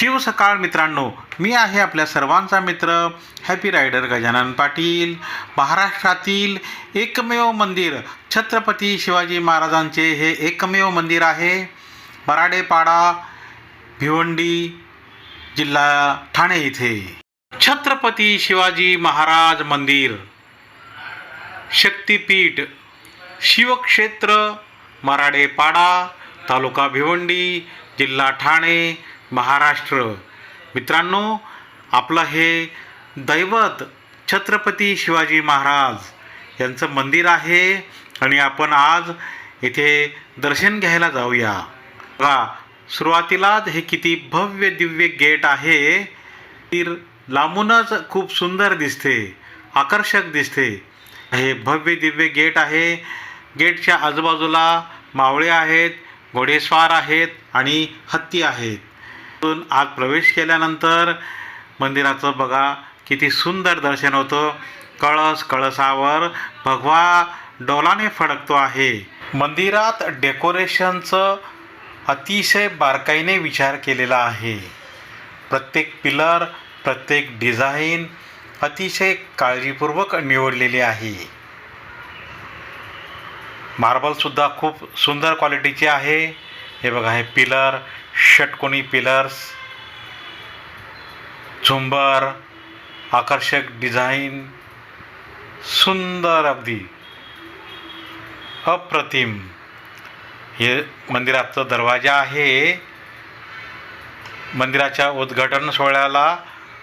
शिव सकाळ मित्रांनो मी आहे आपल्या सर्वांचा मित्र हॅपी रायडर गजानन पाटील. महाराष्ट्रातील एकमेव मंदिर छत्रपती शिवाजी महाराजांचे हे एकमेव मंदिर आहे. बराडेपाडा भिवंडी जिल्हा ठाणे इथे. छत्रपती शिवाजी महाराज मंदिर शक्तिपीठ शिवक्षेत्र मराडेपाडा तालुका भिवंडी जिल्हा ठाणे. महाराष्ट्र. मित्रांनो आपलं हे दैवत छत्रपती शिवाजी महाराज यांचं मंदिर आहे आणि आपण आज इथे दर्शन घ्यायला जाऊया. बघा सुरुवातीलाच हे किती भव्य दिव्य गेट आहे. ती लांबूनच खूप सुंदर दिसते आकर्षक दिसते. हे भव्य दिव्य गेट आहे. गेटच्या आजूबाजूला मावळे आहेत घोडेस्वार आहेत आणि हत्ती आहेत. आत प्रवेश केल्यानंतर मंदिराचं बघा किती सुंदर दर्शन होतं. कळस कळसावर भगवा डोलाने फडकतो आहे. मंदिरात डेकोरेशनचं अतिशय बारकाईने विचार केलेला आहे. प्रत्येक पिलर प्रत्येक डिझाईन अतिशय काळजीपूर्वक निवडलेली आहे. मार्बलसुद्धा खूप सुंदर क्वालिटीचे आहे. हे बघा हे पिलर षटकोनी पिलर्स झुंबर आकर्षक डिझाईन सुंदर अगदी अप्रतिम. हे मंदिराचं दरवाजा आहे. मंदिराच्या उद्घाटन सोहळ्याला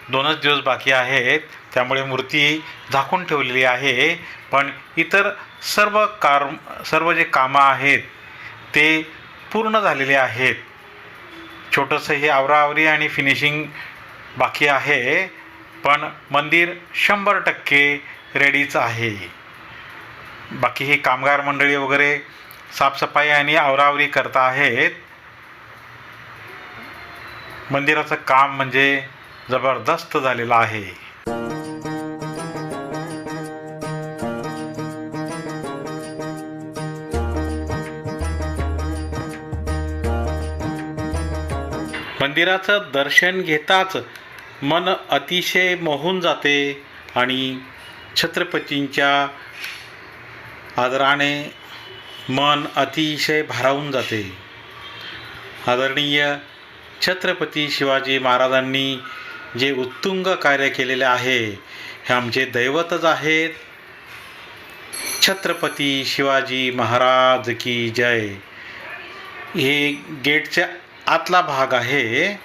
दोनच दिवस बाकी आहेत. त्यामुळे मूर्ती झाकून ठेवलेली आहे. पण इतर सर्व कार सर्व जे कामं आहेत ते पूर्ण झालेले आहेत. छोटंसं हे आवराआवरी आणि फिनिशिंग बाकी आहे पण मंदिर शंभर टक्के रेडीच आहे. बाकी ही कामगार मंडळी वगैरे साफसफाई आणि आवरावरी करता आहेत. मंदिराचं काम म्हणजे जबरदस्त झालेलं आहे. मंदिराचं दर्शन घेताच मन अतिशय मोहून जाते आणि छत्रपतींच्या आदराने मन अतिशय भारावून जाते. आदरणीय छत्रपती शिवाजी महाराजांनी जे उत्तुंग कार्य केलेले आहे हे आमचे दैवतच आहेत. छत्रपती शिवाजी महाराज की जय. हे गेटच्या आतला भाग आहे.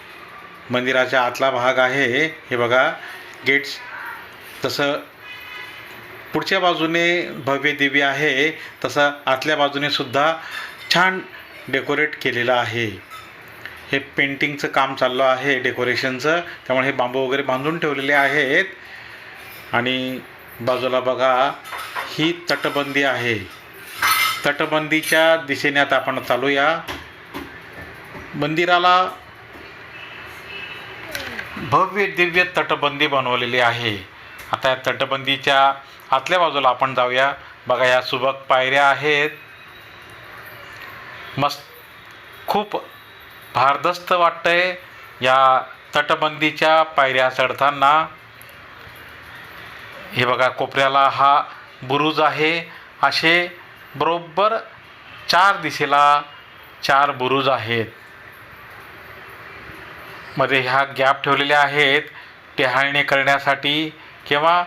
मंदिराच्या आतला भाग आहे. हे बघा गेट्स तसं पुढच्या बाजूने भव्य दिव्य आहे. तसं आतल्या बाजूने सुद्धा छान डेकोरेट केलेलं आहे. हे पेंटिंगचं काम चाललं आहे डेकोरेशनचं त्यामुळे हे बांबू वगैरे बांधून ठेवलेले आहेत. आणि बाजूला बघा ही तटबंदी आहे. तटबंदीच्या दिशेने आता आपण चालूया. मंदिराला भव्य दिव्य तटबंदी बनवलेली आहे. आता या तटबंदीच्या आतल्या बाजूला आपण जाऊया. बघा या सुबक पायऱ्या आहेत. मस्त खूप भारदस्त वाटतंय या तटबंदीच्या पायऱ्या चढताना. हे बघा कोपऱ्याला हा बुरुज आहे. असे बरोबर चार दिशेला चार बुरुज आहेत. मध्ये ह्या गॅप ठेवलेल्या आहेत. टेहाळणी करण्यासाठी किंवा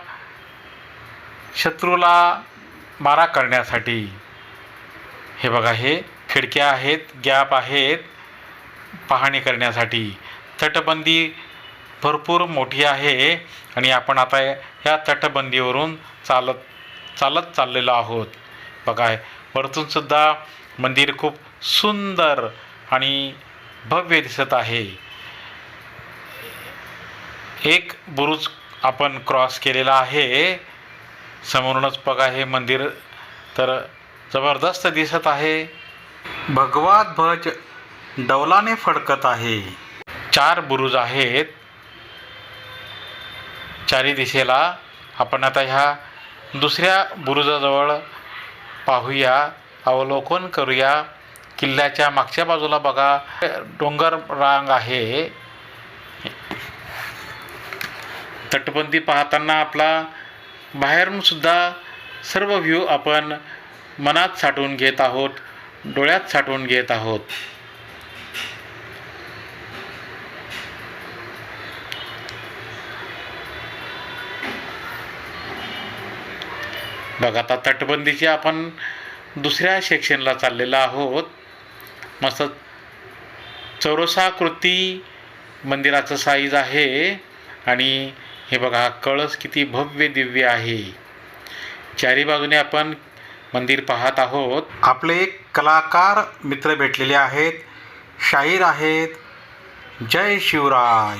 शत्रूला मारा करण्यासाठी. हे बघा हे खिडक्या आहेत गॅप आहेत पाहणी करण्यासाठी. तटबंदी भरपूर मोठी आहे आणि आपण आता या तटबंदीवरून चालत चालत चाललेलो आहोत. बघा वरतूनसुद्धा मंदिर खूप सुंदर आणि भव्य दिसत आहे. एक बुरुज आपण क्रॉस केलेला आहे. समोरूनच बघा हे मंदिर तर जबरदस्त दिसत आहे. भगवा ध्वज डौलाने फडकत आहे. चार बुरुज आहेत. चारी दिशेला आपण आता ह्या दुसऱ्या बुरुजाजवळ पाहूया अवलोकन करूया. किल्ल्याच्या मागच्या बाजूला बघा डोंगर रांग आहे. तटबंदी पाहताना आपला बाहेरूनसुद्धा सर्व व्ह्यू आपण मनात साठवून घेत आहोत डोळ्यात साठवून घेत आहोत. बघा आता तटबंदीची आपण दुसऱ्या सेक्शनला चाललेलो आहोत. मस्त चौरसाकृती मंदिराचं साईज आहे आणि हे बघा हा कळस किती भव्य दिव्य आहे. चारी बाजूने आपण मंदिर पाहत आहोत. आपले कलाकार मित्र भेटलेले आहेत. शाहीर आहेत. जय शिवराय.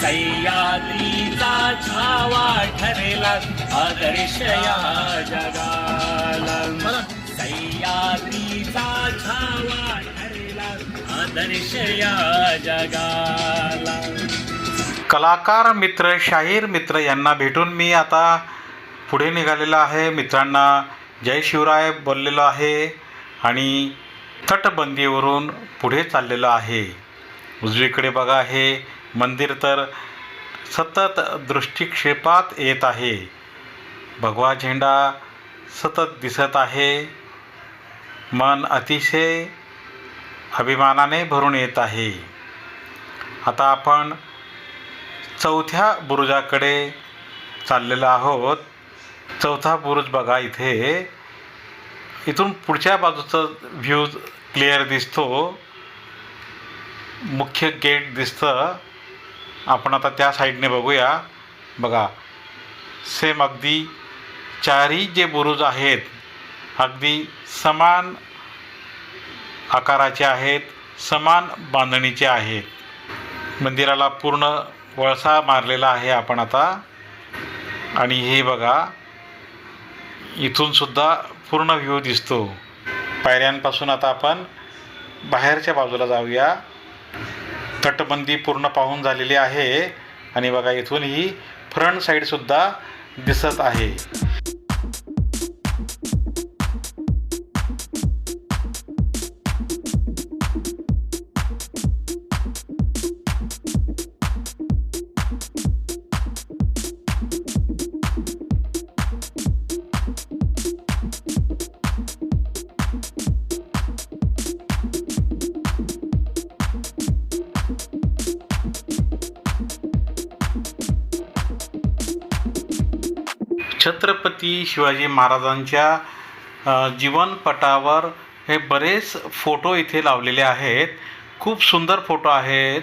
सह्याद्रीचा छावा ठरेला आदर्श या जगाला. ठरेला जगाला कलाकार मित्र शाहीर मित्र यांना भेटून मी आता पुढे निघालेलो आहे. मित्रांना जय शिवराय बोललेलो आहे आणि तटबंदीवरून पुढे चाललेलो आहे. उजवीकडे बघा हे मंदिर तर सतत दृष्टिक्षेपात येत आहे. भगवा झेंडा सतत दिसत आहे. मन अतिशय अभिमानाने भरून येत आहे. आता आपण चौथ्या बुरुजाकडे चाललेलो आहोत. चौथा बुरुज बघा इथे. इथून पुढच्या बाजूचं व्ह्यू क्लिअर दिसतो. मुख्य गेट दिसतं. आपण आता त्या साईडने बघूया. बघा. सेम अगदी चारही जे बुरुज आहेत अगदी समान आकाराचे आहेत समान बांधणीचे आहेत. मंदिराला पूर्ण वळसा मारलेला आहे आपण आता. आणि हे बघा इथून सुद्धा पूर्ण व्ह्यू दिसतो. पायऱ्यांपासून आता आपण बाहेरच्या बाजूला जाऊया. तटबंदी पूर्ण पाहून झालेली आहे. आणि बघा इथून ही फ्रंट साईडसुद्धा दिसत आहे. छत्रपती शिवाजी महाराजांच्या जीवनपटावर हे बरेच फोटो इथे लावलेले आहेत. खूप सुंदर फोटो आहेत.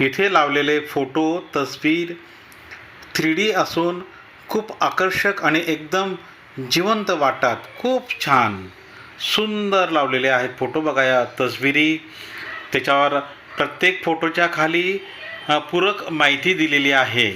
इथे लावलेले फोटो तस्वीर थ्री डी असून खूप आकर्षक आणि एकदम जिवंत वाटतात. खूप छान. सुंदर लावलेले आहेत फोटो. बघा या तस्विरी. त्याच्यावर प्रत्येक फोटोच्या खाली पूरक माहिती दिलेली आहे.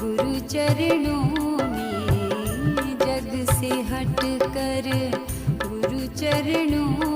गुरुचरणों में जग से हट कर गुरुचरणों